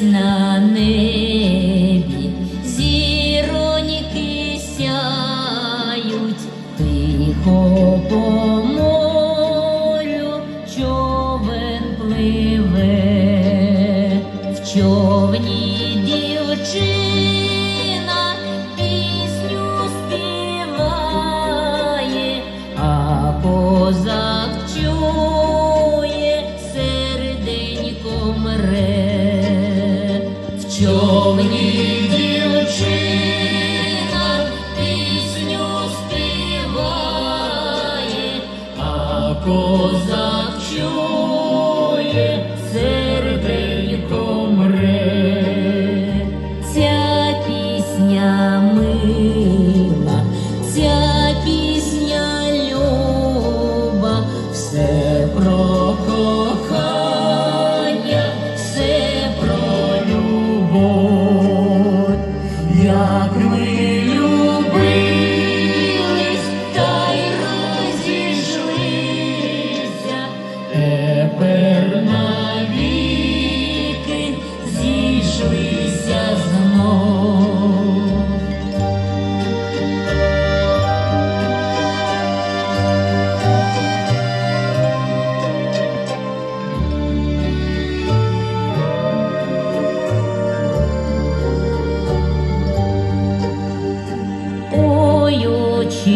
місяць на небі, зіроньки сяють, тихо по морю пливе, в човні дівчина пісню співає, а козак човні дівчина пісню співає, а козак чує,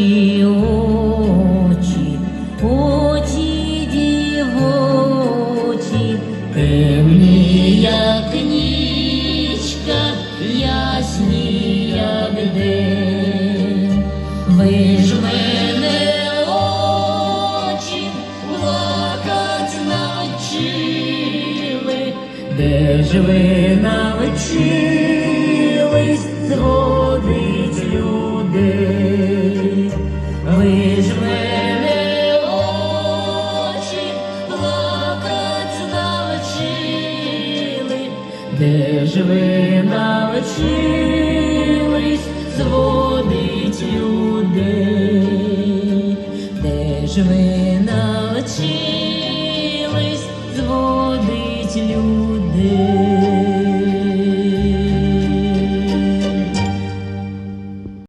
Очі, очі, очі дівочі, темні, як нічка, ясні, як день. Ви ж мене очі плакать навчили, де ж ви навчились де ж ви навчились зводить людей? Де ж ви навчились